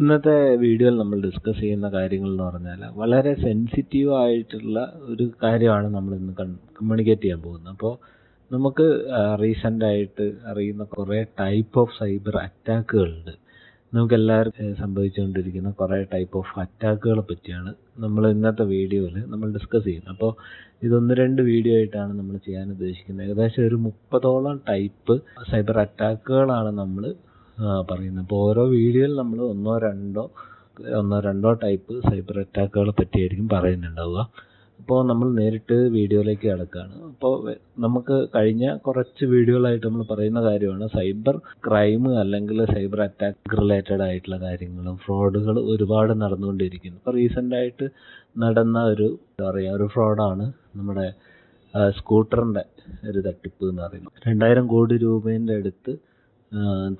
ഇന്നത്തെ വീഡിയോയിൽ നമ്മൾ ഡിസ്കസ് ചെയ്യുന്ന കാര്യങ്ങൾ എന്ന് പറഞ്ഞാൽ വളരെ സെൻസിറ്റീവ് ആയിട്ടുള്ള ഒരു കാര്യമാണ് നമ്മൾ ഇന്ന് കമ്മ്യൂണിക്കേറ്റ് ചെയ്യാൻ പോകുന്നത്. അപ്പോൾ നമുക്ക് റീസെന്റ് ആയിട്ട് അറിയുന്ന കുറേ ടൈപ്പ് ഓഫ് സൈബർ അറ്റാക്കുകളുണ്ട് നമുക്ക് എല്ലാവർക്കും സംഭവിച്ചുകൊണ്ടിരിക്കുന്ന കുറേ ടൈപ്പ് ഓഫ് അറ്റാക്കുകളെ പറ്റിയാണ് നമ്മൾ ഇന്നത്തെ വീഡിയോയിൽ നമ്മൾ ഡിസ്കസ് ചെയ്യുന്നത്. അപ്പോൾ ഇതൊന്ന് രണ്ട് വീഡിയോ ആയിട്ടാണ് നമ്മൾ ചെയ്യാൻ ഉദ്ദേശിക്കുന്നത്. ഏകദേശം ഒരു മുപ്പതോളം ടൈപ്പ് സൈബർ അറ്റാക്കുകളാണ് നമ്മൾ പറയുന്നത്. അപ്പോൾ ഓരോ വീഡിയോയിൽ നമ്മൾ ഒന്നോ രണ്ടോ ഒന്നോ രണ്ടോ ടൈപ്പ് സൈബർ അറ്റാക്കുകളെ പറ്റിയായിരിക്കും പറയുന്നുണ്ടാവുക. അപ്പോൾ നമ്മൾ നേരിട്ട് വീഡിയോയിലേക്ക് കിടക്കുകയാണ്. അപ്പോൾ നമുക്ക് കഴിഞ്ഞ കുറച്ച് വീഡിയോകളായിട്ട് നമ്മൾ പറയുന്ന കാര്യമാണ് സൈബർ ക്രൈം അല്ലെങ്കിൽ സൈബർ അറ്റാക്ക് റിലേറ്റഡ് ആയിട്ടുള്ള കാര്യങ്ങളും ഫ്രോഡുകൾ ഒരുപാട് നടന്നുകൊണ്ടിരിക്കുന്നു. ഇപ്പോൾ റീസെന്റായിട്ട് നടന്ന ഒരു എന്താ പറയുക ഒരു ഫ്രോഡാണ് നമ്മുടെ സ്കൂട്ടറിന്റെ ഒരു തട്ടിപ്പ് എന്ന് പറയുന്നത്. രണ്ടായിരം കോടി രൂപേന്റെ അടുത്ത്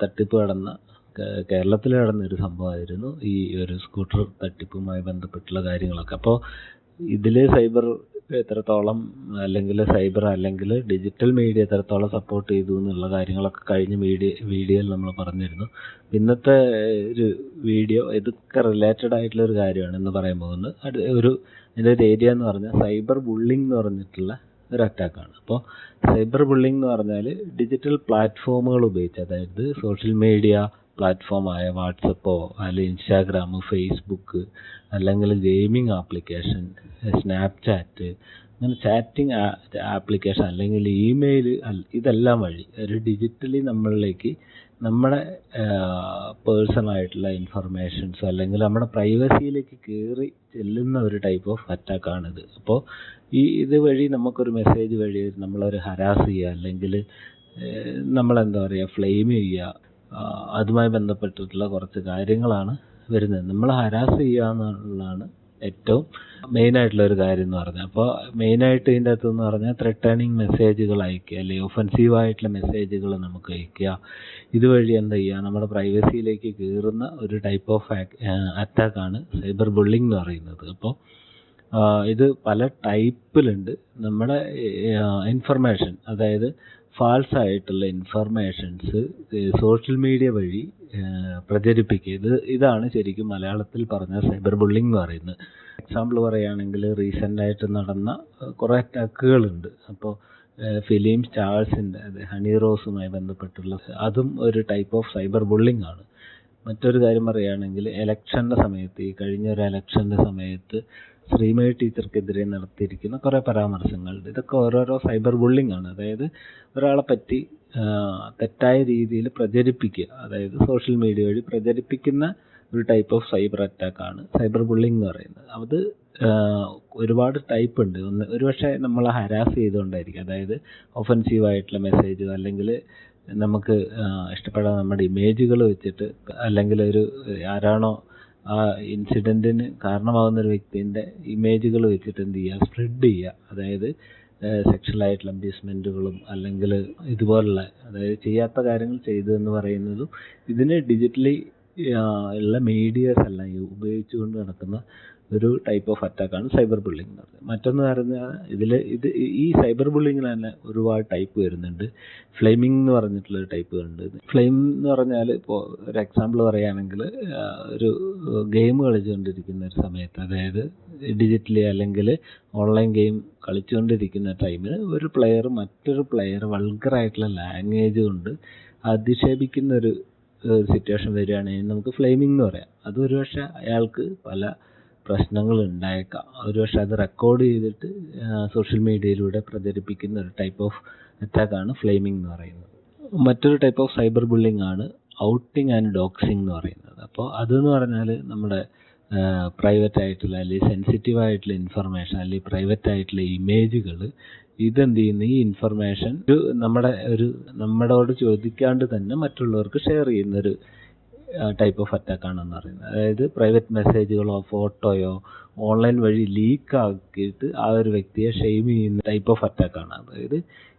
തട്ടിപ്പ് നടന്ന കേരളത്തിൽ നടന്ന ഒരു സംഭവമായിരുന്നു ഈ ഒരു സ്കൂട്ടർ തട്ടിപ്പുമായി ബന്ധപ്പെട്ടുള്ള കാര്യങ്ങളൊക്കെ. അപ്പോൾ ഇതിൽ സൈബർ എത്രത്തോളം അല്ലെങ്കിൽ സൈബർ അല്ലെങ്കിൽ ഡിജിറ്റൽ മീഡിയ എത്രത്തോളം സപ്പോർട്ട് ചെയ്തു എന്നുള്ള കാര്യങ്ങളൊക്കെ കഴിഞ്ഞ മീഡിയ വീഡിയോയിൽ നമ്മൾ പറഞ്ഞിരുന്നു. ഇന്നത്തെ ഒരു വീഡിയോ ഇതൊക്കെ റിലേറ്റഡ് ആയിട്ടുള്ള ഒരു കാര്യമാണ് എന്ന് പറയാൻ പോകുന്നത്. ഒരു ഇതിന്റെ ഒരു ഏരിയ എന്ന് പറഞ്ഞാൽ സൈബർ ബുള്ളിംഗ് എന്ന് പറഞ്ഞിട്ടുള്ള ഒരു അറ്റാക്കാണ് അപ്പോൾ സൈബർ ബുള്ളിംഗ് എന്ന് പറഞ്ഞാൽ ഡിജിറ്റൽ പ്ലാറ്റ്ഫോമുകൾ ഉപയോഗിച്ച് അതായത് സോഷ്യൽ മീഡിയ പ്ലാറ്റ്ഫോമായ വാട്സപ്പോ അല്ലെങ്കിൽ ഇൻസ്റ്റാഗ്രാം ഫേസ്ബുക്ക് അല്ലെങ്കിൽ ഗെയിമിംഗ് ആപ്ലിക്കേഷൻ സ്നാപ്ചാറ്റ് അങ്ങനെ ചാറ്റിംഗ് ആപ്ലിക്കേഷൻ അല്ലെങ്കിൽ ഇമെയിൽ ഇതെല്ലാം വഴി ഒരു ഡിജിറ്റലി നമ്മളിലേക്ക് നമ്മുടെ പേഴ്സണലായിട്ടുള്ള ഇൻഫർമേഷൻസ് അല്ലെങ്കിൽ നമ്മുടെ പ്രൈവസിയിലേക്ക് കയറി ചെല്ലുന്ന ഒരു ടൈപ്പ് ഓഫ് അറ്റാക്കാണിത് അപ്പോൾ ഈ ഇത് വഴി നമുക്കൊരു മെസ്സേജ് വഴി നമ്മളൊരു ഹരാസ് ചെയ്യുക അല്ലെങ്കിൽ നമ്മളെന്താ പറയുക ഫ്ലെയിം ചെയ്യുക അതുമായി ബന്ധപ്പെട്ടിട്ടുള്ള കുറച്ച് കാര്യങ്ങളാണ് വരുന്നത്. നമ്മൾ ഹരാസ് ചെയ്യുക എന്നുള്ളതാണ് ഏറ്റവും മെയിൻ ആയിട്ടുള്ള ഒരു കാര്യം എന്ന് പറഞ്ഞാൽ അപ്പോൾ മെയിനായിട്ട് ഇതിന്റെ അകത്ത് എന്ന് പറഞ്ഞാൽ ത്രെട്ടണിങ് മെസ്സേജുകൾ അയക്കുക അല്ലെങ്കിൽ ഒഫൻസീവ് ആയിട്ടുള്ള മെസ്സേജുകൾ നമുക്ക് അയക്കുക. ഇതുവഴി എന്താ ചെയ്യുക നമ്മുടെ പ്രൈവസിയിലേക്ക് കയറുന്ന ഒരു ടൈപ്പ് ഓഫ് അറ്റാക്കാണ് സൈബർ ബുള്ളിംഗ് എന്ന് പറയുന്നത്. അപ്പോൾ ഇത് പല ടൈപ്പിലുണ്ട് നമ്മുടെ ഇൻഫർമേഷൻ അതായത് ഫാൾസ് ആയിട്ടുള്ള ഇൻഫർമേഷൻസ് സോഷ്യൽ മീഡിയ വഴി പ്രചരിപ്പിക്കുക ഇത് ഇതാണ് ശരിക്കും മലയാളത്തിൽ പറഞ്ഞ സൈബർ ബുള്ളിംഗ് എന്ന് പറയുന്നത്. എക്സാമ്പിൾ പറയുകയാണെങ്കിൽ റീസെന്റായിട്ട് നടന്ന കുറേ അറ്റാക്കുകളുണ്ട് അപ്പോൾ ഫിലിം സ്റ്റാഴ്സിന്റെ അത് ഹണി റോസുമായി ബന്ധപ്പെട്ടുള്ള അതും ഒരു ടൈപ്പ് ഓഫ് സൈബർ ബുള്ളിംഗ് ആണ്. മറ്റൊരു കാര്യം പറയുകയാണെങ്കിൽ ഇലക്ഷന്റെ സമയത്ത് ഈ കഴിഞ്ഞ ഒരു ഇലക്ഷന്റെ സമയത്ത് ശ്രീമതി ടീച്ചർക്കെതിരെ നടത്തിയിരിക്കുന്ന കുറേ പരാമർശങ്ങൾ ഇതൊക്കെ ഓരോരോ സൈബർ ബുള്ളിംഗ് ആണ്. അതായത് ഒരാളെ പറ്റി തെറ്റായ രീതിയിൽ പ്രചരിപ്പിക്കുക. അതായത് സോഷ്യൽ മീഡിയ വഴി പ്രചരിപ്പിക്കുന്ന ഒരു ടൈപ്പ് ഓഫ് സൈബർ അറ്റാക്ക് ആണ് സൈബർ ബുള്ളിംഗ് എന്ന് പറയുന്നത്. അത് ഒരുപാട് ടൈപ്പ് ഉണ്ട്. ഒന്ന് ഒരുപക്ഷെ നമ്മളെ ഹരാസ് ചെയ്തുകൊണ്ടായിരിക്കും. അതായത് ഒഫൻസീവ് ആയിട്ടുള്ള മെസ്സേജ് അല്ലെങ്കിൽ നമുക്ക് ഇഷ്ടപ്പെടാത്ത നമ്മുടെ ഇമേജുകൾ വെച്ചിട്ട് അല്ലെങ്കിൽ ഒരു ആരാണോ ആ ഇൻസിഡന്റിന് കാരണമാകുന്ന ഒരു വ്യക്തിന്റെ ഇമേജുകൾ വെച്ചിട്ട് എന്ത് ചെയ്യുക? സ്പ്രെഡ് ചെയ്യുക. അതായത് സെക്ഷൽ ആയിട്ടുള്ള അബ്യൂസ്മെന്റുകളും അല്ലെങ്കിൽ ഇതുപോലുള്ള അതായത് ചെയ്യാത്ത കാര്യങ്ങൾ ചെയ്തു എന്ന് പറയുന്നതും ഇതിന് ഡിജിറ്റലി ഉള്ള മീഡിയസ് എല്ലാം ഉപയോഗിച്ചുകൊണ്ട് നടക്കുന്ന ഒരു ടൈപ്പ് ഓഫ് അറ്റാക്കാണ് സൈബർ ബുള്ളിംഗ് എന്ന് പറയുന്നത്. മറ്റൊന്ന് പറഞ്ഞാൽ ഇതിൽ ഇത് ഈ സൈബർ ബുള്ളിങ്ങിൽ തന്നെ ഒരുപാട് ടൈപ്പ് വരുന്നുണ്ട്. ഫ്ലെയിമിംഗ് എന്ന് പറഞ്ഞിട്ടുള്ള ഒരു ടൈപ്പ് ഉണ്ട്. ഫ്ലെയിം എന്ന് പറഞ്ഞാൽ ഇപ്പോൾ ഒരു എക്സാമ്പിൾ പറയുകയാണെങ്കിൽ ഒരു ഗെയിം കളിച്ചുകൊണ്ടിരിക്കുന്ന ഒരു സമയത്ത് അതായത് ഡിജിറ്റലി അല്ലെങ്കിൽ ഓൺലൈൻ ഗെയിം കളിച്ചുകൊണ്ടിരിക്കുന്ന ടൈമിൽ ഒരു പ്ലെയർ മറ്റൊരു പ്ലെയർ വൾഗറായിട്ടുള്ള ലാംഗ്വേജ് കൊണ്ട് അധിക്ഷേപിക്കുന്ന ഒരു സിറ്റുവേഷൻ വരികയാണെങ്കിൽ നമുക്ക് ഫ്ലെയിമിംഗ് എന്ന് പറയാം. അത് ഒരുപക്ഷെ അയാൾക്ക് പല പ്രശ്നങ്ങൾ ഉണ്ടായേക്കാം ഒരുപക്ഷെ അത് റെക്കോർഡ് ചെയ്തിട്ട് സോഷ്യൽ മീഡിയയിലൂടെ പ്രചരിപ്പിക്കുന്ന ഒരു ടൈപ്പ് ഓഫ് അറ്റാക്കാണ് ഫ്ലെയിമിംഗ് എന്ന് പറയുന്നത്. മറ്റൊരു ടൈപ്പ് ഓഫ് സൈബർ ബുള്ളിംഗ് ആണ് ഔട്ടിംഗ് ആൻഡ് ഡോക്സിംഗ് എന്ന് പറയുന്നത്. അപ്പോൾ അതെന്ന് പറഞ്ഞാൽ നമ്മുടെ പ്രൈവറ്റ് ആയിട്ടുള്ള അല്ലെങ്കിൽ സെൻസിറ്റീവ് ആയിട്ടുള്ള ഇൻഫർമേഷൻ അല്ലെങ്കിൽ പ്രൈവറ്റ് ആയിട്ടുള്ള ഇമേജുകൾ ഇതെന്ത് ചെയ്യുന്ന? ഈ ഇൻഫർമേഷൻ ഒരു നമ്മുടെ ഒരു നമ്മളോട് ചോദിക്കാണ്ട് തന്നെ മറ്റുള്ളവർക്ക് ഷെയർ ചെയ്യുന്ന ഒരു ടൈപ്പ് ഓഫ് അറ്റാക്ക് ആണെന്ന് പറയുന്നത്. അതായത് പ്രൈവറ്റ് മെസ്സേജുകളോ ഫോട്ടോയോ ഓൺലൈൻ വഴി ലീക്ക് ആക്കിയിട്ട് ആ ഒരു വ്യക്തിയെ ഷെയിം ചെയ്യുന്ന ടൈപ്പ് ഓഫ് അറ്റാക്ക് ആണ്. അതായത്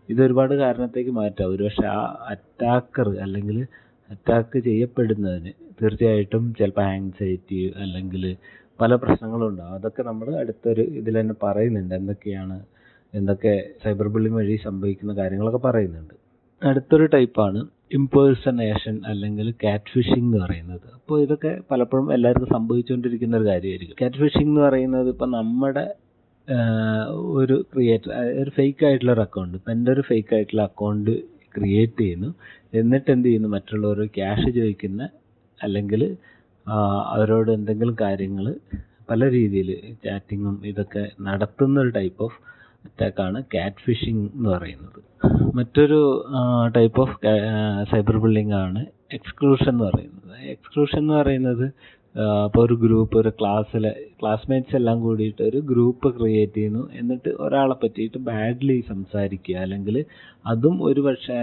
ഇതൊരുപാട് കാരണത്തേക്ക് മാറ്റാം. ഒരുപക്ഷെ ആ അറ്റാക്കർ അല്ലെങ്കിൽ അറ്റാക്ക് ചെയ്യപ്പെടുന്നതിന് തീർച്ചയായിട്ടും ചിലപ്പോൾ ആങ്സൈറ്റി അല്ലെങ്കിൽ പല പ്രശ്നങ്ങളും ഉണ്ടാകും അതൊക്കെ നമ്മൾ അടുത്തൊരു ഇതിൽ തന്നെ പറയുന്നുണ്ട്. എന്തൊക്കെയാണ് എന്തൊക്കെ സൈബർ ബുള്ളിങ് വഴി സംഭവിക്കുന്ന കാര്യങ്ങളൊക്കെ പറയുന്നുണ്ട്. അടുത്തൊരു ടൈപ്പാണ് ഇംപേഴ്സണേഷൻ അല്ലെങ്കിൽ കാറ്റ് ഫിഷിംഗ് എന്ന് പറയുന്നത്. അപ്പോൾ ഇതൊക്കെ പലപ്പോഴും എല്ലാവർക്കും സംഭവിച്ചുകൊണ്ടിരിക്കുന്ന ഒരു കാര്യമായിരിക്കും. കാറ്റ് ഫിഷിംഗ് എന്ന് പറയുന്നത് ഇപ്പം നമ്മുടെ ഒരു ക്രിയേറ്റർ ഒരു ഫേക്ക് ആയിട്ടുള്ള ഒരു അക്കൗണ്ട് ഇപ്പം എന്റെ ഒരു ഫേക്ക് ആയിട്ടുള്ള അക്കൗണ്ട് ക്രിയേറ്റ് ചെയ്യുന്നു. എന്നിട്ട് എന്ത് ചെയ്യുന്നു? മറ്റുള്ളവർ ക്യാഷ് ചോദിക്കുന്ന അല്ലെങ്കിൽ അവരോട് എന്തെങ്കിലും കാര്യങ്ങൾ പല രീതിയിൽ ചാറ്റിങ്ങും ഇതൊക്കെ നടത്തുന്ന ഒരു ടൈപ്പ് ഓഫ് അറ്റാക്കാണ് കാറ്റ് ഫിഷിംഗ് എന്ന് പറയുന്നത്. മറ്റൊരു ടൈപ്പ് ഓഫ് സൈബർ ബുള്ളിംഗ് ആണ് എക്സ്ക്ലൂഷൻ എന്ന് പറയുന്നത്. എക്സ്ക്ലൂഷൻ എന്ന് പറയുന്നത് ഇപ്പോൾ ഒരു ഗ്രൂപ്പ് ഒരു ക്ലാസ്സിലെ ക്ലാസ്മേറ്റ്സ് എല്ലാം കൂടിയിട്ട് ഒരു ഗ്രൂപ്പ് ക്രിയേറ്റ് ചെയ്യുന്നു. എന്നിട്ട് ഒരാളെ പറ്റിയിട്ട് ബാഡ്ലി സംസാരിക്കുക. അല്ലെങ്കിൽ അതും ഒരു പക്ഷേ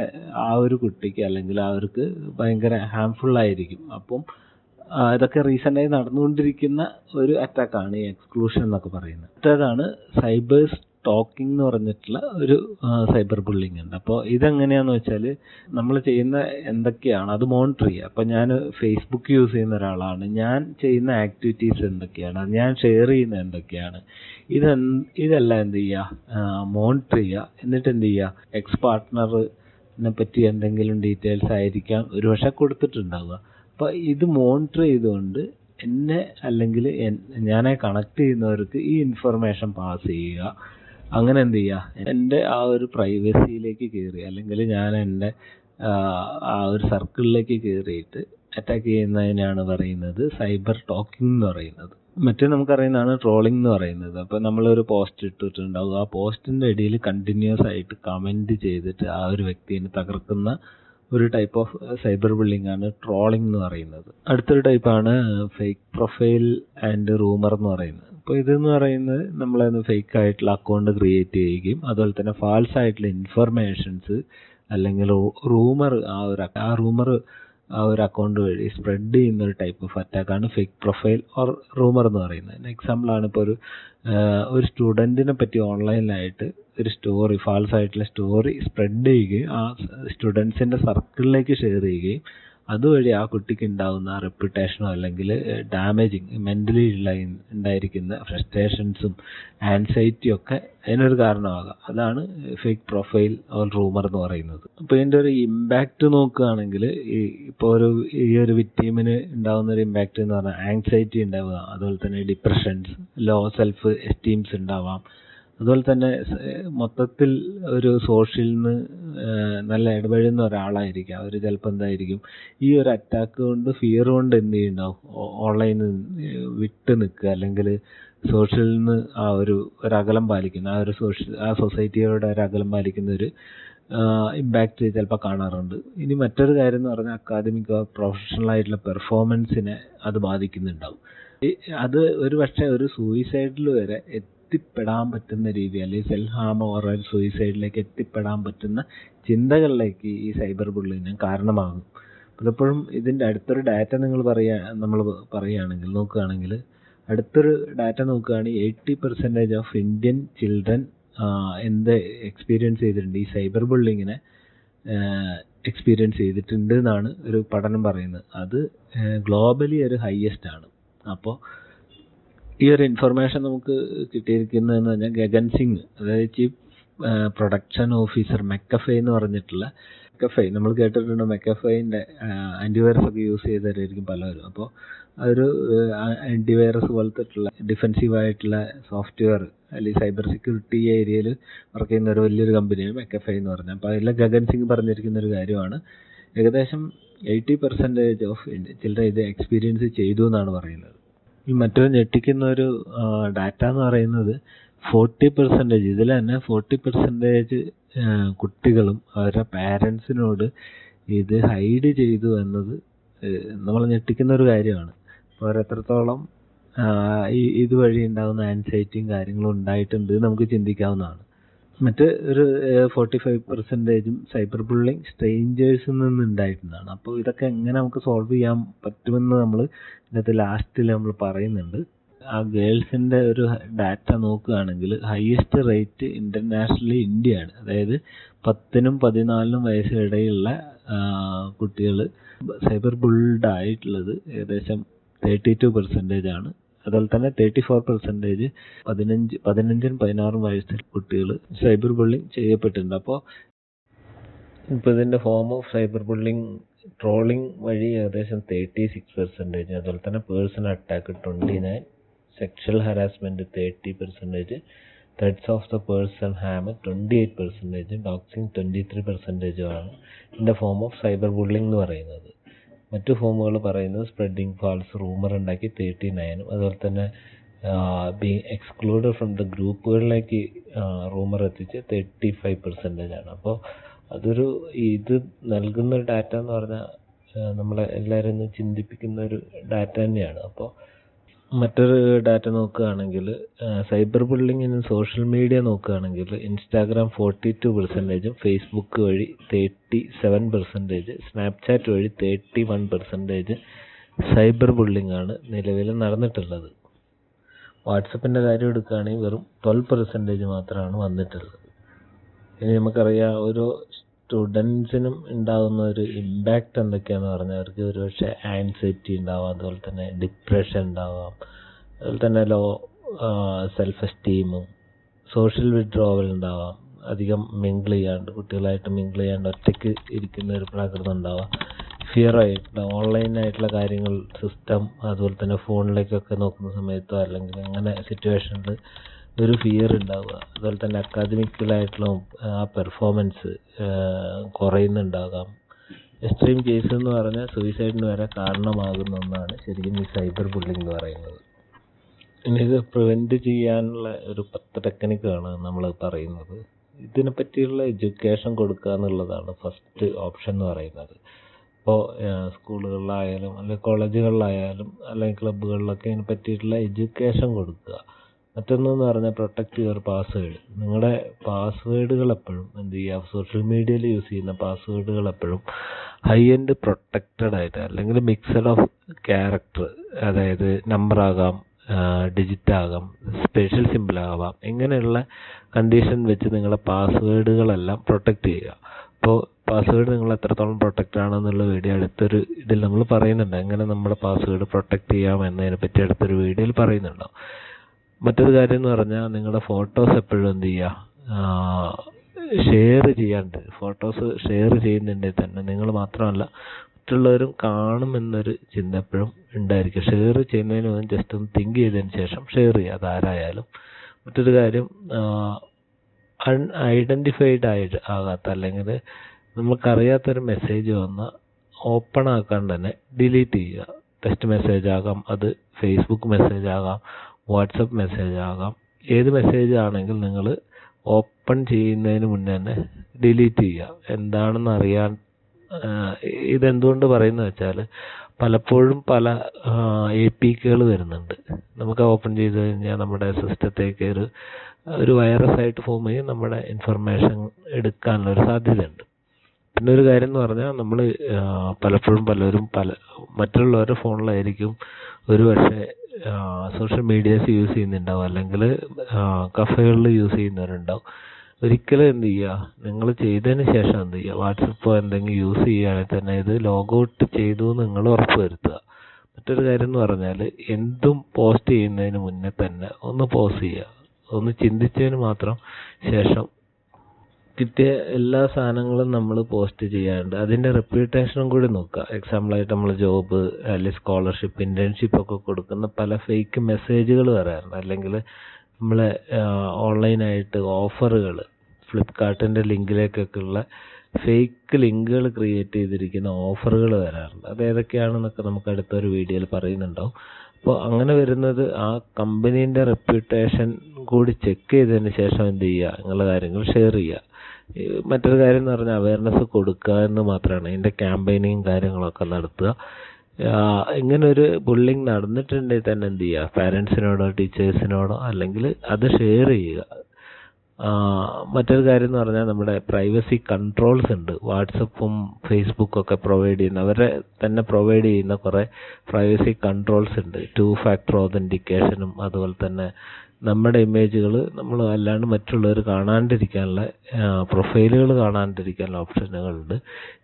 ആ ഒരു കുട്ടിക്ക് അല്ലെങ്കിൽ അവർക്ക് ഭയങ്കര ഹാംഫുൾ ആയിരിക്കും. അപ്പം ഇതൊക്കെ റീസെന്റായി നടന്നുകൊണ്ടിരിക്കുന്ന ഒരു അറ്റാക്കാണ് ഈ എക്സ്ക്ലൂഷൻ എന്നൊക്കെ പറയുന്നത്. മറ്റേതാണ് സൈബർ സ്റ്റോക്കിംഗ് എന്ന് പറഞ്ഞിട്ടുള്ള ഒരു സൈബർ ബുള്ളിങ് ഉണ്ട്. അപ്പോൾ ഇതെങ്ങനെയാണെന്ന് വെച്ചാൽ നമ്മൾ ചെയ്യുന്ന എന്തൊക്കെയാണ് അത് മോണിറ്റർ ചെയ്യുക. അപ്പോൾ ഞാൻ ഫേസ്ബുക്ക് യൂസ് ചെയ്യുന്ന ഒരാളാണ്. ഞാൻ ചെയ്യുന്ന ആക്ടിവിറ്റീസ് എന്തൊക്കെയാണ് ഞാൻ ഷെയർ ചെയ്യുന്ന എന്തൊക്കെയാണ് ഇത് ഇതെല്ലാം എന്ത് ചെയ്യുക മോണിറ്റർ ചെയ്യുക. എന്നിട്ട് എന്ത് ചെയ്യുക എക്സ് പാർട്ട്ണറിനെ പറ്റി എന്തെങ്കിലും ഡീറ്റെയിൽസ് ആയിരിക്കാം. ഒരു ഒരുപക്ഷെ കൊടുത്തിട്ടുണ്ടാവുക. അപ്പോൾ ഇത് മോണിറ്റർ ചെയ്തുകൊണ്ട് എന്നെ അല്ലെങ്കിൽ ഞാനെ കണക്ട് ചെയ്യുന്നവർക്ക് ഈ ഇൻഫർമേഷൻ പാസ് ചെയ്യുക. അങ്ങനെ എന്ത് ചെയ്യുക എന്റെ ആ ഒരു പ്രൈവസിയിലേക്ക് കയറി അല്ലെങ്കിൽ ഞാൻ എന്റെ ആ ഒരു സർക്കിളിലേക്ക് കയറിയിട്ട് അറ്റാക്ക് ചെയ്യുന്നതിനാണ് പറയുന്നത് സൈബർ ടോക്കിംഗ് എന്ന് പറയുന്നത്. മറ്റേ നമുക്കറിയുന്നതാണ് ട്രോളിംഗ് എന്ന് പറയുന്നത്. അപ്പോൾ നമ്മളൊരു പോസ്റ്റ് ഇട്ടിട്ടുണ്ടാവും. ആ പോസ്റ്റിന്റെ ഇടയിൽ കണ്ടിന്യൂസ് ആയിട്ട് കമന്റ് ചെയ്തിട്ട് ആ ഒരു വ്യക്തിനെ തകർക്കുന്ന ഒരു ടൈപ്പ് ഓഫ് സൈബർ ബുള്ളിംഗ് ആണ് ട്രോളിംഗ് എന്ന് പറയുന്നത്. അടുത്തൊരു ടൈപ്പാണ് ഫേക്ക് പ്രൊഫൈൽ ആൻഡ് റൂമർ എന്ന് പറയുന്നത്. അപ്പോൾ ഇതെന്ന് പറയുന്നത് നമ്മളൊന്ന് ഫേക്ക് ആയിട്ടുള്ള അക്കൗണ്ട് ക്രിയേറ്റ് ചെയ്യുകയും അതുപോലെ തന്നെ ഫാൾസ് ആയിട്ടുള്ള ഇൻഫർമേഷൻസ് അല്ലെങ്കിൽ റൂമർ ആ ഒരു ആ റൂമർ ആ ഒരു അക്കൗണ്ട് വഴി സ്പ്രെഡ് ചെയ്യുന്ന ഒരു ടൈപ്പ് ഓഫ് അറ്റാക്കാണ് ഫേക്ക് പ്രൊഫൈൽ ഓർ റൂമർ എന്ന് പറയുന്നത്. എക്സാമ്പിളാണ് ഇപ്പോൾ ഒരു ഒരു സ്റ്റുഡന്റിനെ പറ്റി ഓൺലൈനിലായിട്ട് ഒരു സ്റ്റോറി ഫാൾസ് ആയിട്ടുള്ള സ്റ്റോറി സ്പ്രെഡ് ചെയ്യുകയും ആ സ്റ്റുഡൻസിന്റെ സർക്കിളിലേക്ക് ഷെയർ ചെയ്യുകയും അതുവഴി ആ കുട്ടിക്ക് ഉണ്ടാകുന്ന റെപ്യൂട്ടേഷനോ അല്ലെങ്കിൽ ഡാമേജിങ് മെന്റലി ഉണ്ടായിരിക്കുന്ന ഫ്രസ്ട്രേഷൻസും ആൻസൈറ്റിയും ഒക്കെ അതിനൊരു കാരണമാകാം. അതാണ് ഫേക്ക് പ്രൊഫൈൽ ഓർ റൂമർ എന്ന് പറയുന്നത്. അപ്പോൾ ഇതിന്റെ ഒരു ഇമ്പാക്റ്റ് നോക്കുകയാണെങ്കിൽ ഈ ഇപ്പോൾ ഒരു ഈ ഒരു വിക്ടീമിന് ഉണ്ടാകുന്ന ഒരു ഇമ്പാക്റ്റ് എന്ന് പറഞ്ഞാൽ ആങ്സൈറ്റി ഉണ്ടാവുക അതുപോലെ തന്നെ ഡിപ്രഷൻസ് ലോ സെൽഫ് എസ്റ്റീംസ് ഉണ്ടാവാം. അതുപോലെ തന്നെ മൊത്തത്തിൽ ഒരു സോഷ്യലിൽ നിന്ന് നല്ല ഇടപഴകുന്ന ഒരാളായിരിക്കും. അവർ ചിലപ്പോൾ എന്തായിരിക്കും ഈ ഒരു അറ്റാക്ക് കൊണ്ട് ഫിയർ കൊണ്ട് എന്ത് ചെയ്യുന്നുണ്ടാവും? ഓൺലൈനിൽ വിട്ട് നിൽക്കുക. അല്ലെങ്കിൽ സോഷ്യലിൽ നിന്ന് ആ ഒരു ഒരു അകലം പാലിക്കുന്ന ആ ഒരു സോഷ്യൽ ആ സൊസൈറ്റിയോട് ഒരു അകലം പാലിക്കുന്ന ഒരു ഇമ്പാക്റ്റ് ചിലപ്പോൾ കാണാറുണ്ട്. ഇനി മറ്റൊരു കാര്യം എന്ന് പറഞ്ഞാൽ അക്കാദമിക് പ്രൊഫഷണൽ ആയിട്ടുള്ള പെർഫോമൻസിനെ അത് ബാധിക്കുന്നുണ്ടാവും. അത് ഒരു പക്ഷേ ഒരു സൂയിസൈഡിൽ വരെ എത്തിപ്പെടാൻ പറ്റുന്ന രീതി അല്ലെങ്കിൽ സെൽഫ് ഹാം ഓർ സൂയിസൈഡിലേക്ക് എത്തിപ്പെടാൻ പറ്റുന്ന ചിന്തകളിലേക്ക് ഈ സൈബർ ബുള്ളിങ് കാരണമാകും. പലപ്പോഴും ഇതിന്റെ അടുത്തൊരു ഡാറ്റ നിങ്ങൾ പറയുക നമ്മൾ പറയുകയാണെങ്കിൽ നോക്കുകയാണെങ്കിൽ അടുത്തൊരു ഡാറ്റ നോക്കുകയാണെങ്കിൽ eighty percentage of Indian children എന്ത് എക്സ്പീരിയൻസ് ചെയ്തിട്ടുണ്ട് ഈ സൈബർ ബുള്ളിങ്ങിനെ എക്സ്പീരിയൻസ് ചെയ്തിട്ടുണ്ട് എന്നാണ് ഒരു പഠനം പറയുന്നത്. അത് ഗ്ലോബലി ഒരു ഹയസ്റ്റ് ആണ്. അപ്പോൾ ഈ ഒരു ഇൻഫർമേഷൻ നമുക്ക് കിട്ടിയിരിക്കുന്നതെന്ന് പറഞ്ഞാൽ ഗഗൻ സിംഗ് അതായത് ചീഫ് പ്രൊഡക്ഷൻ ഓഫീസർ മെക്കഫൈ എന്ന് പറഞ്ഞിട്ടുള്ള മെക്കഫൈ. നമ്മൾ കേട്ടിട്ടുണ്ട് മെക്കഫൈന്റെ ആന്റിവൈറസ് ഒക്കെ യൂസ് ചെയ്തവരായിരിക്കും പലരും. അപ്പോൾ അതൊരു ആന്റിവൈറസ് പോലത്തെ ഡിഫെൻസീവ് ആയിട്ടുള്ള സോഫ്റ്റ്വെയർ അല്ലെങ്കിൽ സൈബർ സെക്യൂരിറ്റി ഏരിയയിൽ വർക്ക് ചെയ്യുന്ന ഒരു വലിയൊരു കമ്പനിയാണ് മെക്കഫൈ എന്ന് പറഞ്ഞാൽ അപ്പോൾ അതിൽ ഗഗൻ സിംഗ് പറഞ്ഞിരിക്കുന്ന ഒരു കാര്യമാണ്. ഏകദേശം എയ്റ്റി പെർസെന്റേജ് ഓഫ് ചിൽഡ്രൻ ഇത് എക്സ്പീരിയൻസ് ചെയ്തു എന്നാണ് പറയുന്നത്. മറ്റൊരു ഞെട്ടിക്കുന്ന ഒരു ഡാറ്റ എന്ന് പറയുന്നത് ഫോർട്ടി പെർസെന്റേജ് ഇതിൽ തന്നെ ഫോർട്ടി പെർസെന്റേജ് കുട്ടികളും അവരുടെ പാരൻസിനോട് ഇത് ഹൈഡ് ചെയ്തു എന്നത് നമ്മൾ ഞെട്ടിക്കുന്ന ഒരു കാര്യമാണ്. ഈ ഇതുവഴി ഉണ്ടാകുന്ന ആൻസൈറ്റിയും കാര്യങ്ങളും ഉണ്ടായിട്ടുണ്ട് നമുക്ക് ചിന്തിക്കാവുന്നതാണ്. മറ്റ് ഒരു ഫോർട്ടി ഫൈവ് പെർസെന്റേജും സൈബർ ബുള്ളിങ് സ്ട്രേഞ്ചേഴ്സിൽ നിന്ന് ഉണ്ടായിട്ടുള്ളതാണ് അപ്പോൾ ഇതൊക്കെ എങ്ങനെ നമുക്ക് സോൾവ് ചെയ്യാൻ പറ്റുമെന്ന് നമ്മൾ ഇതിനകത്ത് ലാസ്റ്റിൽ നമ്മൾ പറയുന്നുണ്ട്. ആ ഗേൾസിന്റെ ഒരു ഡാറ്റ നോക്കുകയാണെങ്കിൽ ഹയസ്റ്റ് റേറ്റ് ഇന്റർനാഷണലി ഇന്ത്യയാണ്. അതായത് പത്തിനും പതിനാലിനും വയസ്സിടയിലുള്ള കുട്ടികൾ സൈബർ ബുൾഡ് ആയിട്ടുള്ളത് ഏകദേശം തേർട്ടി ടു പെർസെന്റേജ് ആണ്. അതുപോലെ തന്നെ തേർട്ടി ഫോർ പെർസെന്റേജ് പതിനഞ്ച് പതിനഞ്ചും പതിനാറും വയസ്സിൽ കുട്ടികൾ സൈബർ ബുള്ളിങ് ചെയ്യപ്പെട്ടിട്ടുണ്ട്. അപ്പോൾ ഇപ്പോൾ ഇതിന്റെ form of cyber bullying trolling വഴി ഏകദേശം തേർട്ടി സിക്സ് പെർസെന്റേജ് അതുപോലെ തന്നെ personal attack twenty nine sexual harassment thirty percentage threats of the person harm twenty eight percentage doxing twenty three പെർസെന്റേജുമാണ് ഇതിന്റെ ഫോം ഓഫ് സൈബർ ബുള്ളിംഗ് എന്ന് പറയുന്നത്. മറ്റു ഫോമുകൾ പറയുന്നത് സ്പ്രെഡിങ് ഫാൾസ് റൂമർ ഉണ്ടാക്കി തേർട്ടി നയനും അതുപോലെ തന്നെ ബി എക്സ്ക്ലൂഡഡ് ഫ്രം ദ ഗ്രൂപ്പുകളിലേക്ക് റൂമർ എത്തിച്ച് തേർട്ടി ഫൈവ് പെർസെന്റേജ് ആണ്. അപ്പോൾ അതൊരു ഇത് നൽകുന്ന ഡാറ്റ എന്ന് പറഞ്ഞാൽ നമ്മളെ എല്ലാവരും ഒന്ന് ചിന്തിപ്പിക്കുന്ന ഒരു ഡാറ്റ തന്നെയാണ്. അപ്പോൾ മറ്റൊരു ഡാറ്റ നോക്കുകയാണെങ്കിൽ സൈബർ ബുള്ളിങ്ങിന് സോഷ്യൽ മീഡിയ നോക്കുകയാണെങ്കിൽ ഇൻസ്റ്റാഗ്രാം ഫോർട്ടി ടു പെർസെന്റേജും ഫേസ്ബുക്ക് വഴി തേർട്ടി സെവൻ പെർസെന്റേജ് സ്നാപ്ചാറ്റ് വഴി thirty one percentage cyber bullying ആണ് നിലവിൽ നടന്നിട്ടുള്ളത്. വാട്സപ്പിന്റെ കാര്യം എടുക്കുകയാണെങ്കിൽ വെറും ട്വൽവ് പെർസെന്റേജ് മാത്രമാണ് വന്നിട്ടുള്ളത്. ഇനി നമുക്കറിയാം ഓരോ സ്റ്റുഡൻസിനും ഉണ്ടാകുന്ന ഒരു ഇമ്പാക്റ്റ് എന്തൊക്കെയാണെന്ന് പറഞ്ഞാൽ അവർക്ക് ഒരുപക്ഷെ ആൻസൈറ്റി ഉണ്ടാവാം അതുപോലെ തന്നെ ഡിപ്രഷൻ ഉണ്ടാവാം അതുപോലെ തന്നെ ലോ സെൽഫ് എസ്റ്റീമും സോഷ്യൽ വിഡ്രോവൽ ഉണ്ടാവാം അധികം മിങ്കിൾ ചെയ്യാണ്ട് കുട്ടികളായിട്ട് മിങ്കിൾ ചെയ്യാണ്ട് ഒറ്റയ്ക്ക് ഇരിക്കുന്ന ഒരു പ്രകൃതം ഉണ്ടാവാം. ഫിയർ ആയിട്ട് ഓൺലൈനായിട്ടുള്ള കാര്യങ്ങൾ സിസ്റ്റം അതുപോലെ തന്നെ ഫോണിലേക്കൊക്കെ നോക്കുന്ന സമയത്തോ അല്ലെങ്കിൽ അങ്ങനെ സിറ്റുവേഷനിൽ ഒരു ഫിയർ ഉണ്ടാവുക. അതുപോലെ തന്നെ അക്കാദമിക്കലായിട്ടുള്ള ആ പെർഫോമൻസ് കുറയുന്നുണ്ടാകാം. എക്സ്ട്രീം കേസ് എന്ന് പറഞ്ഞാൽ സൂയിസൈഡിന് വരെ കാരണമാകുന്ന ഒന്നാണ് ശരിക്കും ഈ സൈബർ ബുള്ളിംഗ് എന്ന് പറയുന്നത്. ഇനി ഇത് പ്രിവെന്റ് ചെയ്യാനുള്ള ഒരു പത്ത് ടെക്നിക്കാണ് നമ്മൾ പറയുന്നത്. ഇതിനെ പറ്റിയുള്ള എഡ്യൂക്കേഷൻ കൊടുക്കുക എന്നുള്ളതാണ് ഫസ്റ്റ് ഓപ്ഷൻ എന്ന് പറയുന്നത്. ഇപ്പോൾ സ്കൂളുകളിലായാലും അല്ലെങ്കിൽ കോളേജുകളിലായാലും അല്ലെങ്കിൽ ക്ലബ്ബുകളിലൊക്കെ ഇതിനെ പറ്റിയിട്ടുള്ള എഡ്യൂക്കേഷൻ കൊടുക്കുക. മറ്റൊന്നെന്ന് പറഞ്ഞാൽ പ്രൊട്ടക്റ്റ് യുവർ പാസ്വേഡ് നിങ്ങളുടെ പാസ്വേഡുകൾ എപ്പോഴും എന്ത് ചെയ്യുക സോഷ്യൽ മീഡിയയിൽ യൂസ് ചെയ്യുന്ന പാസ്വേഡുകൾ എപ്പോഴും ഹൈ എൻഡ് പ്രൊട്ടക്റ്റഡ് ആയിട്ട് അല്ലെങ്കിൽ മിക്സഡ് ഓഫ് ക്യാരക്ടർ അതായത് നമ്പർ ആകാം ഡിജിറ്റ് ആകാം സ്പെഷ്യൽ സിമ്പിൾ ആവാം ഇങ്ങനെയുള്ള കണ്ടീഷൻ വെച്ച് നിങ്ങളുടെ പാസ്വേഡുകളെല്ലാം പ്രൊട്ടക്റ്റ് ചെയ്യുക. അപ്പോൾ പാസ്വേഡ് നിങ്ങൾ എത്രത്തോളം പ്രൊട്ടക്റ്റ് ആണെന്നുള്ള വീഡിയോ അടുത്തൊരു ഇതിൽ നമ്മൾ പറയുന്നുണ്ട്. എങ്ങനെ നമ്മുടെ പാസ്വേഡ് പ്രൊട്ടക്റ്റ് ചെയ്യാം എന്നതിനെ പറ്റി അടുത്തൊരു വീഡിയോയിൽ പറയുന്നുണ്ടാവും മറ്റൊരു കാര്യം എന്ന് പറഞ്ഞാൽ നിങ്ങളുടെ ഫോട്ടോസ് എപ്പോഴും എന്ത് ചെയ്യുക ഷെയർ ചെയ്യാണ്ട് ഫോട്ടോസ് ഷെയർ ചെയ്യുന്നുണ്ടെങ്കിൽ തന്നെ നിങ്ങൾ മാത്രമല്ല മറ്റുള്ളവരും കാണുമെന്നൊരു ചിന്ത എപ്പോഴും ഉണ്ടായിരിക്കും. ഷെയർ ചെയ്യുന്നതിന് മുമ്പ് ജസ്റ്റ് ഒന്ന് തിങ്ക് ചെയ്തതിന് ശേഷം ഷെയർ ചെയ്യുക അതാരായാലും മറ്റൊരു കാര്യം അൺ ഐഡന്റിഫൈഡ് ആയിട്ട് ആകാത്ത അല്ലെങ്കിൽ നമുക്കറിയാത്തൊരു മെസ്സേജ് വന്നാൽ ഓപ്പൺ ആക്കാണ്ട് തന്നെ ഡിലീറ്റ് ചെയ്യുക. ടെക്സ്റ്റ് മെസ്സേജ് ആകാം അത് ഫേസ്ബുക്ക് മെസ്സേജ് ആകാം വാട്സപ്പ് മെസ്സേജ് ആകാം. ഏത് മെസ്സേജ് ആണെങ്കിൽ നിങ്ങൾ ഓപ്പൺ ചെയ്യുന്നതിന് മുന്നേ തന്നെ ഡിലീറ്റ് ചെയ്യുക. എന്താണെന്ന് അറിയാൻ ഇതെന്തുകൊണ്ട് പറയുന്നത് വെച്ചാൽ പലപ്പോഴും പല എ പി കെകൾ വരുന്നുണ്ട്. നമുക്ക് ഓപ്പൺ ചെയ്ത് കഴിഞ്ഞാൽ നമ്മുടെ സിസ്റ്റത്തേക്ക് ഒരു ഒരു വൈറസ് ആയിട്ട് ഫോം ചെയ്യും. നമ്മുടെ ഇൻഫർമേഷൻ എടുക്കാനുള്ള ഒരു സാധ്യതയുണ്ട്. പിന്നെ ഒരു കാര്യം എന്ന് പറഞ്ഞാൽ നമ്മൾ പലപ്പോഴും പലരും പല മറ്റുള്ളവരുടെ ഫോണിലായിരിക്കും ഒരു പക്ഷേ സോഷ്യൽ മീഡിയാസ് യൂസ് ചെയ്യുന്നുണ്ടാവും. അല്ലെങ്കിൽ കഫേകളിൽ യൂസ് ചെയ്യുന്നവരുണ്ടാവും. ഒരിക്കലും എന്ത് ചെയ്യുക നിങ്ങൾ ചെയ്തതിന് ശേഷം എന്ത് ചെയ്യുക വാട്സപ്പോ എന്തെങ്കിലും യൂസ് ചെയ്യുകയാണെങ്കിൽ തന്നെ ഇത് ലോഗൗട്ട് ചെയ്തു എന്ന് നിങ്ങൾ ഉറപ്പ് വരുത്തുക മറ്റൊരു കാര്യം എന്ന് പറഞ്ഞാൽ എന്തും പോസ്റ്റ് ചെയ്യുന്നതിന് മുന്നേ തന്നെ ഒന്ന് പോസ് ചെയ്യുക. ഒന്ന് ചിന്തിച്ചതിന് മാത്രം ശേഷം കിട്ടിയ എല്ലാ സാധനങ്ങളും നമ്മൾ പോസ്റ്റ് ചെയ്യാറുണ്ട്. അതിന്റെ റെപ്യൂട്ടേഷനും കൂടി നോക്കുക എക്സാമ്പിളായിട്ട് നമ്മൾ ജോബ് അല്ലെങ്കിൽ സ്കോളർഷിപ്പ് ഇന്റേൺഷിപ്പ് ഒക്കെ കൊടുക്കുന്ന പല ഫേക്ക് മെസ്സേജുകൾ വരാറുണ്ട്. അല്ലെങ്കിൽ നമ്മളെ ഓൺലൈനായിട്ട് ഓഫറുകൾ ഫ്ലിപ്കാർട്ടിന്റെ ലിങ്കിലേക്കൊക്കെ ഉള്ള ഫേക്ക് ലിങ്കുകൾ ക്രിയേറ്റ് ചെയ്തിരിക്കുന്ന ഓഫറുകൾ വരാറുണ്ട്. അത് ഏതൊക്കെയാണെന്നൊക്കെ നമുക്ക് അടുത്തൊരു വീഡിയോയിൽ പറയുന്നുണ്ടാവും. അപ്പോൾ അങ്ങനെ വരുന്നത് ആ കമ്പനീന്റെ റെപ്യൂട്ടേഷൻ കൂടി ചെക്ക് ചെയ്തതിന് ശേഷം എന്ത് ചെയ്യുക? നിങ്ങളുടെ കാര്യങ്ങൾ ഷെയർ ചെയ്യുക. മറ്റൊരു കാര്യം എന്ന് പറഞ്ഞാൽ അവയർനെസ് കൊടുക്കുക എന്ന് മാത്രമാണ്. ഇതിന്റെ ക്യാമ്പയിനിങ് കാര്യങ്ങളൊക്കെ നടത്തുക. ഇങ്ങനെ ഒരു ബുള്ളിങ് നടന്നിട്ടുണ്ടെങ്കിൽ തന്നെ എന്ത് ചെയ്യുക? പാരൻസിനോടോ ടീച്ചേഴ്സിനോടോ അല്ലെങ്കിൽ അത് ഷെയർ ചെയ്യുക. മറ്റൊരു കാര്യം എന്ന് പറഞ്ഞാൽ നമ്മുടെ പ്രൈവസി കൺട്രോൾസ് ഉണ്ട്. വാട്സപ്പും ഫേസ്ബുക്കും ഒക്കെ പ്രൊവൈഡ് ചെയ്യുന്ന അവരെ തന്നെ പ്രൊവൈഡ് ചെയ്യുന്ന കുറേ പ്രൈവസി കൺട്രോൾസ് ഉണ്ട്. ടു ഫാക്ടർ ഓതന്റിക്കേഷനും അതുപോലെ തന്നെ നമ്മുടെ ഇമേജുകൾ നമ്മൾ അല്ലാണ്ട് മറ്റുള്ളവർ കാണാണ്ടിരിക്കാനുള്ള പ്രൊഫൈലുകൾ കാണാണ്ടിരിക്കാനുള്ള ഓപ്ഷനുകളുണ്ട്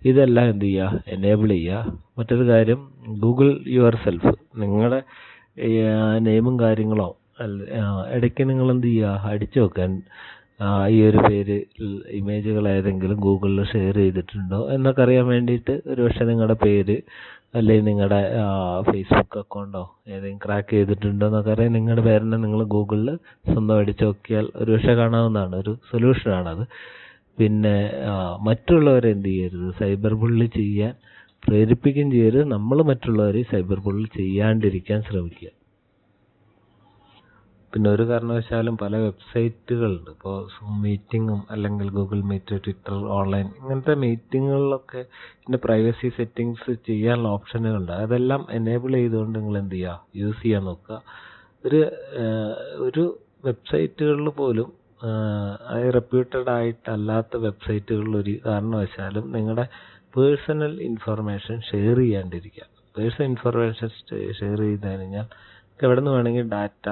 ഇതെല്ലാം എന്ത് ചെയ്യുക എനേബിൾ ചെയ്യുക മറ്റൊരു കാര്യം ഗൂഗിൾ യുവർ സെൽഫ് നിങ്ങളുടെ നെയിമും കാര്യങ്ങളോ ഇടയ്ക്ക് നിങ്ങൾ എന്ത് ചെയ്യുക അടിച്ചു വെക്കാൻ ഈ ഒരു പേര് ഇമേജുകൾ ഏതെങ്കിലും ഗൂഗിളിൽ ഷെയർ ചെയ്തിട്ടുണ്ടോ? എന്നൊക്കെ അറിയാൻ വേണ്ടിയിട്ട് ഒരുപക്ഷെ നിങ്ങളുടെ പേര് അല്ലെങ്കിൽ നിങ്ങളുടെ ഫേസ്ബുക്ക് അക്കൗണ്ടോ ഏതെങ്കിലും ക്രാക്ക് ചെയ്തിട്ടുണ്ടോ എന്നൊക്കെ അറിയാൻ നിങ്ങളുടെ പേരിനെ നിങ്ങൾ ഗൂഗിളിൽ സ്വന്തം അടിച്ചു നോക്കിയാൽ ഒരു പക്ഷെ കാണാവുന്നതാണ്. ഒരു സൊല്യൂഷനാണത് പിന്നെ മറ്റുള്ളവരെ എന്ത് ചെയ്യരുത്? സൈബർ ബുള്ളി ചെയ്യാൻ പ്രേരിപ്പിക്കുകയും ചെയ്യരുത്. നമ്മൾ മറ്റുള്ളവരെ സൈബർ ബുള്ളി ചെയ്യാണ്ടിരിക്കാൻ ശ്രമിക്കുക. പിന്നെ ഒരു കാരണവശാലും പല വെബ്സൈറ്റുകളുണ്ട്. ഇപ്പോൾ സൂം മീറ്റിങ്ങും അല്ലെങ്കിൽ ഗൂഗിൾ മീറ്റ് ട്വിറ്റർ ഓൺലൈൻ ഇങ്ങനത്തെ മീറ്റിങ്ങുകളിലൊക്കെ ഇതിന്റെ പ്രൈവസി സെറ്റിങ്സ് ചെയ്യാനുള്ള ഓപ്ഷനുകളുണ്ട് അതെല്ലാം എനേബിൾ ചെയ്തുകൊണ്ട് നിങ്ങൾ എന്ത് ചെയ്യുക യൂസ് ചെയ്യാൻ നോക്കുക. ഒരു ഒരു വെബ്സൈറ്റുകളിൽ പോലും റെപ്യൂട്ടഡ് ആയിട്ടല്ലാത്ത വെബ്സൈറ്റുകളിൽ ഒരു കാരണവശാലും നിങ്ങളുടെ പേഴ്സണൽ ഇൻഫർമേഷൻ ഷെയർ ചെയ്യാണ്ടിരിക്കുക. പേഴ്സണൽ ഇൻഫർമേഷൻ ഷെയർ ചെയ്ത് കഴിഞ്ഞാൽ എവിടെ നിന്ന് വേണമെങ്കിൽ ഡാറ്റ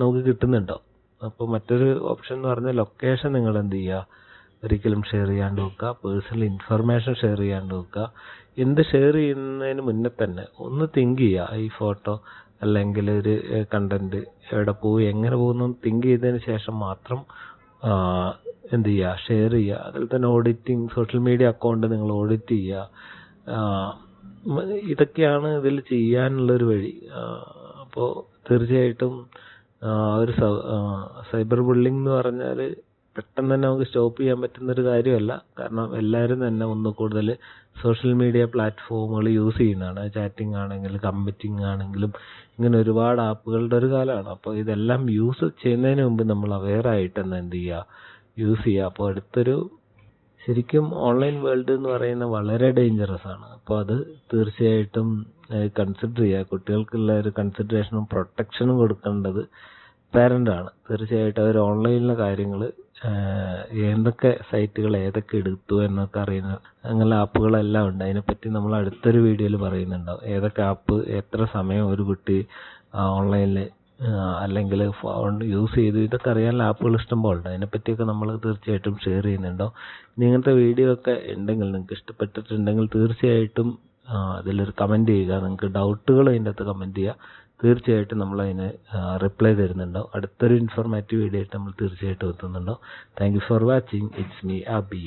നമുക്ക് കിട്ടുന്നുണ്ടാവും അപ്പോൾ മറ്റൊരു ഓപ്ഷൻ എന്ന് പറഞ്ഞാൽ ലൊക്കേഷൻ നിങ്ങൾ എന്ത് ചെയ്യുക? ഒരിക്കലും ഷെയർ ചെയ്യാണ്ട് വെക്കുക പേഴ്സണൽ ഇൻഫർമേഷൻ ഷെയർ ചെയ്യാണ്ട് വെക്കുക എന്ത് ഷെയർ ചെയ്യുന്നതിന് മുന്നേ തന്നെ ഒന്ന് തിങ്ക് ചെയ്യുക. ഈ ഫോട്ടോ അല്ലെങ്കിൽ ഒരു കണ്ടന്റ് എവിടെ പോയി എങ്ങനെ പോകുന്നു തിങ്ക് ചെയ്തതിന് ശേഷം മാത്രം എന്ത് ചെയ്യുക? ഷെയർ ചെയ്യുക. അതിൽ തന്നെ ഓഡിറ്റിംഗ് സോഷ്യൽ മീഡിയ അക്കൗണ്ട് നിങ്ങൾ ഓഡിറ്റ് ചെയ്യുക. ഇതൊക്കെയാണ് ഇതിൽ ചെയ്യാനുള്ളൊരു വഴി. അപ്പോൾ തീർച്ചയായിട്ടും ഒരു സൈബർ ബുള്ളിംഗ് എന്ന് പറഞ്ഞാൽ പെട്ടെന്ന് തന്നെ നമുക്ക് സ്റ്റോപ്പ് ചെയ്യാൻ പറ്റുന്ന ഒരു കാര്യമല്ല. കാരണം എല്ലാവരും തന്നെ ഒന്ന് കൂടുതൽ സോഷ്യൽ മീഡിയ പ്ലാറ്റ്ഫോമുകൾ യൂസ് ചെയ്യുന്നതാണ്. ചാറ്റിംഗ് ആണെങ്കിലും കമ്മിറ്റിംഗ് ആണെങ്കിലും ഇങ്ങനെ ഒരുപാട് ആപ്പുകളുടെ ഒരു കാലമാണ്. അപ്പോൾ ഇതെല്ലാം യൂസ് ചെയ്യുന്നതിന് മുമ്പ് നമ്മൾ അവെയർ ആയിട്ട് തന്നെ എന്ത് ചെയ്യുക യൂസ് ചെയ്യുക അപ്പോൾ അടുത്തൊരു ശരിക്കും ഓൺലൈൻ വേൾഡ് എന്ന് പറയുന്നത് വളരെ ഡേഞ്ചറസ് ആണ്. അപ്പോൾ അത് തീർച്ചയായിട്ടും കൺസിഡർ ചെയ്യുക കുട്ടികൾക്കുള്ള ഒരു കൺസിഡറേഷനും പ്രൊട്ടക്ഷനും കൊടുക്കേണ്ടത് പാരന്റ് ആണ്. തീർച്ചയായിട്ടും അവർ ഓൺലൈനിലെ കാര്യങ്ങൾ എന്തൊക്കെ സൈറ്റുകൾ ഏതൊക്കെ എടുത്തു എന്നൊക്കെ അറിയുന്ന അങ്ങനെ ആപ്പുകളെല്ലാം ഉണ്ട്. അതിനെപ്പറ്റി നമ്മൾ അടുത്തൊരു വീഡിയോയിൽ പറയുന്നുണ്ടാവും. ഏതൊക്കെ ആപ്പ് എത്ര സമയം ഒരു കുട്ടി ഓൺലൈനിൽ അല്ലെങ്കിൽ ഫോൺ യൂസ് ചെയ്തു. ഇതൊക്കെ അറിയാനുള്ള ആപ്പുകൾ ഇഷ്ടംപോലെ ഉണ്ട്. അതിനെപ്പറ്റിയൊക്കെ നമ്മൾ തീർച്ചയായിട്ടും ഷെയർ ചെയ്യുന്നുണ്ടോ ഇനി ഇങ്ങനത്തെ വീഡിയോ ഒക്കെ ഉണ്ടെങ്കിൽ നിങ്ങൾക്ക് ഇഷ്ടപ്പെട്ടിട്ടുണ്ടെങ്കിൽ തീർച്ചയായിട്ടും അതിലൊരു കമന്റ് ചെയ്യുക. നിങ്ങൾക്ക് ഡൗട്ടുകൾ അതിന്റെ അകത്ത് കമന്റ് ചെയ്യുക. തീർച്ചയായിട്ടും നമ്മൾ അതിന് റിപ്ലൈ തരുന്നുണ്ടാവും അടുത്തൊരു ഇൻഫോർമേറ്റീവ് വീഡിയോ ആയിട്ട് നമ്മൾ തീർച്ചയായിട്ടും എത്തുന്നുണ്ടാവും thank you for watching it's me Abi